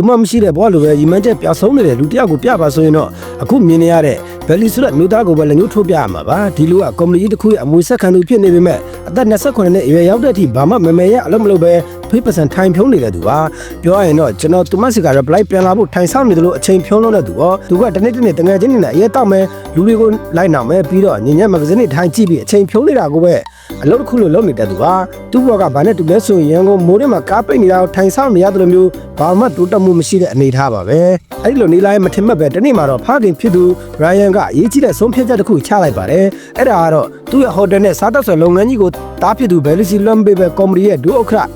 သူမှမရှိတဲ့ဘဝလိုပဲရီမန်းချက်ပျောက်ဆုံးနေတဲ့လူတစ်ယောက်ကိုပြပါဆိုရင်တော့အခုမြင်နေရတဲ့ဘယ်လီဆိုတဲ့မျိုးသားကိုပဲလက်ညှိုးထိုးပြရမှာပါဒီလူကကော်မတီတစ်ခုရဲ့အမွေဆက်ခံသူဖြစ်နေပေမဲ့အသက်28နှစ်အရွယ်ရောက်တဲ့အထိဘာမှမမယ်ရဲ့အလုပ်မလုပ်ပဲဖိပစံထိုင်ဖြုံးနေတဲ့သူပါပြောရရင်တော့ကျွန်တော်သူမစီက reply ပြန်လာဖို့ထိုင်ဆောင်နေတယ်လို့အချိန်ဖြုံးလုံးတဲ့သူရောသူကတနေ့တနေ့တငယ်ချင်းနေနဲ့အရေးတောက်မယ်လူတွေကိုလိုက်နောက်မယ်ပြီးတော့ညညမဂဇင်းတွေထိုင်ကြည့်ပြီးအချိန်ဖြုံးနေတာကိုပဲ အလုပ်တစ်ခုလို့လုပ်နေတဲ့သူပါသူ့ဘောကဘာနဲ့တူလဲဆိုရင်ရန်ကုန်မိုးထဲမှာကားပိတ်နေတာကိုထိုင်ဆောင်နေရတယ်လို့မျိုးဘာမှတိုးတက်မှုမရှိတဲ့အနေအထားပါပဲအဲ့ဒီလိုနေလိုက်မထင်မှတ်ပဲတနေ့မှာတော့ဖခင်ဖြစ်သူရိုင်ယန်ကအရေးကြီးတဲ့ဆုံးဖြတ်ချက်တစ်ခုချလိုက်ပါတယ်အဲ့ဒါကတော့သူ့ရဲ့ဟိုတယ်နဲ့စားတောက်ဆွယ်လုပ်ငန်းကြီးကိုတားဖြစ်သူဘယ်လီစီလွမ်ဘေပဲကော်မတီရဲ့ဒုဥက္ကဋ္ဌ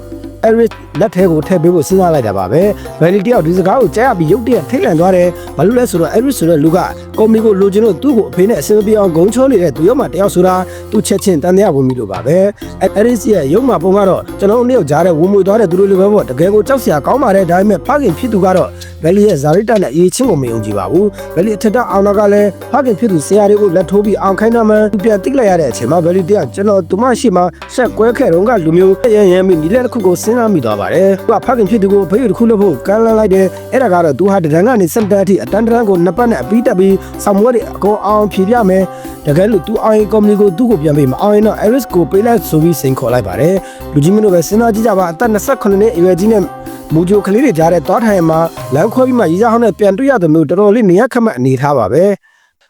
Eric လက်ထဲကိုထည့်ပေးဖို့စဉ်းစားလိုက်တာပါပဲ။ Valley တယောက်ဒီစကားကိုကြားရပြီးရုတ်တရက်ထိတ်လန့်သွားတယ်။ဘာလို့လဲဆိုတော့ Eric ဆိုတဲ့လူကကော်မီကိုလိုချင်လို့သူ့ကိုအဖေနဲ့အဆင်မပြေအောင်ဂုံချောနေတဲ့သူရောမှတယောက်ဆိုတာသူ့ချက်ချင်းတန်တရားဝင်ပြီလို့ပါပဲ။ Eric ရဲ့ရုံမှာပုံကတော့ကျွန်တော်တို့နှစ်ယောက်ကြားတဲ့ဝင်မွေသွားတဲ့သူတို့လိုပဲပေါ့တကယ်ကိုကြောက်စရာကောင်းပါတယ်ဒါပေမဲ့ဖခင်ဖြစ်သူကတော့ Valley ရဲ့ဇာရိတနဲ့အရေးချင်းကိုမယုံကြည်ပါဘူး။ Valley အထက်တောင်အောင်တော့ကလည်းဖခင်ဖြစ်သူဆရာတွေကိုလက်ထိုးပြီးအောင်ခိုင်းတော့မှသူပြန်တိတ်လိုက်ရတဲ့အချိန်မှာ Valley တယောက်ကျွန်တော်သူမရှိမှဆက်ကွဲခဲ့တော့ကလူမျိုးရရရမိနီလက်တစ်ခုကိုစဉ်းစားမိသွားပါပါတယ်။သူကဖခင်ဖြစ်သူကိုဘေးဥတစ်ခုလုပ်ဖို့ကမ်းလှမ်းလိုက်တယ်။အဲ့ဒါကတော့သူဟာတရံကနေစံတန်းအထိအတန်းတန်းကိုနှစ်ပတ်နဲ့အပြီးတက်ပြီးဆောင်မွေးတွေအကုန်အောင်ဖြေပြမယ်။တကယ်လို့သူအောင်ရင်ကုမ္ပဏီကိုသူ့ကိုပြန်ပေးမအောင်ရင်တော့ Aris ကိုပေးလိုက်ဆိုပြီးစိန်ခေါ်လိုက်ပါတယ်။လူကြီးမင်းတို့ပဲစဉ်းစားကြည့်ကြပါအသက်28နှစ်အရွယ်ကြီးနဲ့မူဂျိုကလေးတွေကြားတဲ့တောထိုင်မှာလမ်းခွဲပြီးမှရီစားဟောင်းနဲ့ပြန်တွေ့ရတဲ့မျိုးတော်တော်လေးနေရခက်မှအနေထားပါပဲ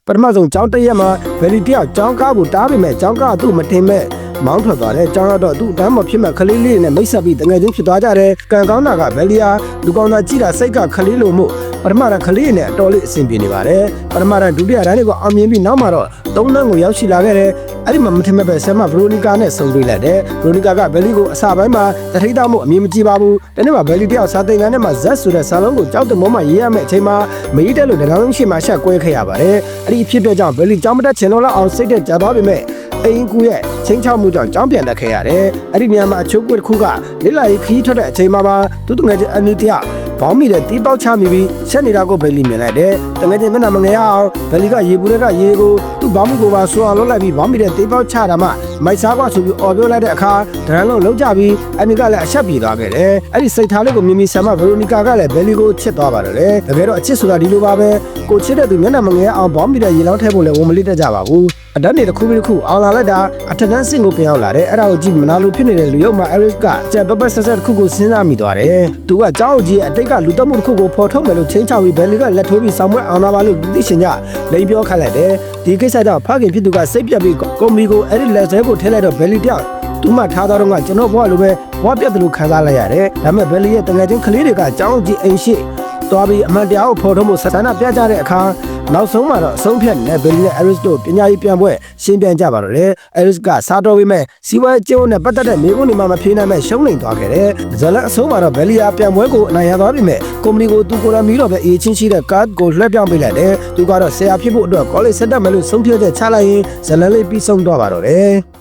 ပထမဆုံးကျောင်းတရက်မှာဗယ်လီတယောက်ကျောင်းကားကိုတားပေမဲ့ကျောင်းကားသူ့မတင်မဲ့ မောင်းထွက်သွားတယ်ចောင်းကတော့သူ့အတန်းမဖြစ်မဲ့ခလေးလေးနဲ့မိတ်ဆက်ပြီးတငယ်ချင်းဖြစ်သွားကြတယ်ကံကောင်းတာကဗယ်လီယာလူကောင်းသားကြည့်တာစိတ်ကခလေးလိုမှုပထမတန်းခလေးနဲ့အတော်လေးအဆင်ပြေနေပါတယ်ပထမတန်းဒုတိယတန်းတွေကိုအောင်မြင်ပြီးနောက်မှာတော့သုံးတန်းကိုရောက်ရှိလာခဲ့တယ်အဲ့ဒီမှာမထင်မဲ့ပဲဆမ်မဘရိုနီကာနဲ့ဆုံတွေ့လိုက်တယ်ဘရိုနီကာကဗယ်လီကိုအစာပိုင်းမှာတထိတ်တောက်မှုအမြင်မကြည့်ပါဘူးတနေ့မှာဗယ်လီတယောက်စာသင်ခန်းထဲမှာဇက်ဆိုတဲ့စာလုံးကိုကြောက်တဲ့မောမှာရေးရမယ့်အချိန်မှာမရေးတဲ့လို့တကောင်လုံးရှိမှရှက်ကွဲခဲ့ရပါတယ်အဲ့ဒီအဖြစ်အတွက်ကြောင့်ဗယ်လီကြောင်းမတက်ချင်တော့လောက်အောင်စိတ်တက်ကြသွားပေမဲ့အင်ကူရဲ့ ချင်းချောက်မှုကြောင့်ကြောင်းပြန်တက်ခဲ့ရတယ်အဲ့ဒီနေရာမှာအချိုးကွက်တစ်ခုကလစ်လာရေးခီးထွက်တဲ့အချိန်မှာပါသူ့တငယ်ချင်းအန်နီတယောက်ဘောင်းမီတဲ့တီးပေါက်ချမိပြီးဆက်နေတာကိုဗယ်လီမြင်လိုက်တယ်။တငယ်ချင်းမျက်နှာမငယ်ရအောင်ဗယ်လီကရေပူတဲ့ကရေကိုသူ့ဘောင်းမီကိုပါဆွအောင်လုပ်လိုက်ပြီးဘောင်းမီတဲ့တီးပေါက်ချတာမှမိုက်စားကွာဆိုပြီးအော်ပြောလိုက်တဲ့အခါဒရန်လုံးလုံးကြပြီးအန်နီကလည်းအဆက်ပြေသွားခဲ့တယ်။အဲ့ဒီစိတ်ထားလေးကိုမြင်မြင်ဆမ်မဗယ်ရိုနီကာကလည်းဗယ်လီကိုချစ်သွားပါတယ်လေ။တကယ်တော့အချစ်ဆိုတာဒီလိုပါပဲ။ကိုချစ်တဲ့သူမျက်နှာမငယ်အောင်ဘောင်းမီတဲ့ရေလောင်းထဲဖို့လည်းဝန်မလေးတတ်ကြပါဘူး။ အတန်းနေတစ်ခုပြီးတစ်ခုအောင်လာလိုက်တာအထက်တန်းစင်ကိုပြန်ရောက်လာတယ်အဲ့ဒါကိုကြည့်မနာလို့ဖြစ်နေတဲ့လူရုပ်မှာ Eric ကကြက်ပပဆက်ဆက်တစ်ခုကိုစဉ်းစားမိသွားတယ်သူကကြောက်ကြီးရဲ့အတိတ်ကလူတက်မှုတစ်ခုကိုဖော်ထုတ်မယ်လို့ချင်းချောက်ပြီးဘယ်လီကလက်ထိုးပြီးဆောင်မွဲအောင်လာပါလို့သိရှင်ကြလိန်ပြောခတ်လိုက်တယ်ဒီကိစ္စကြောင့်ဖခင်ဖြစ်သူကစိတ်ပြတ်ပြီးကွန်မီကိုအဲ့ဒီလက်ဆဲကိုထည့်လိုက်တော့ဘယ်လီတယောက်သူမှထားတော့ကကျွန်တော်ဘွားလိုပဲဘွားပြတ်တယ်လို့ခံစားလိုက်ရတယ်ဒါပေမဲ့ဘယ်လီရဲ့တငယ်ချင်းကလေးတွေကကြောက်ကြီးအိမ်ရှိ သွားပြီးအမှန်တရားကိုဖော်ထုတ်မှုဆက်ဆန္ဒပြကြတဲ့အခါနောက်ဆုံးမှာတော့အဆုံးဖြတ်နဲ့ဘယ်လီနဲ့ Aris တို့ပညာရေးပြန်ပွဲရှင်းပြကြပါတော့တယ် Aris ကစားတော်ပြီးမဲ့စီဝါကျိုးနဲ့ပတ်သက်တဲ့မိကုန်းတွေမှမဖြေနိုင်မဲ့ရှုံးနေသွားခဲ့တယ်ဇလန်အဆုံးမှာတော့ဘယ်လီယာပြန်ပွဲကိုအနိုင်ရသွားပြီမဲ့ကုမ္ပဏီကိုသူကိုယ်တိုင်ပြီးတော့ပဲအေးချင်းရှိတဲ့ card ကိုလွှဲပြောင်းပေးလိုက်တယ်သူကတော့ဆရာဖြစ်ဖို့အတွက် college ဆက်တက်မယ်လို့ဆုံးဖြတ်ချက်ချလိုက်ရင်ဇလန်လေးပြီးဆုံးသွားပါတော့တယ်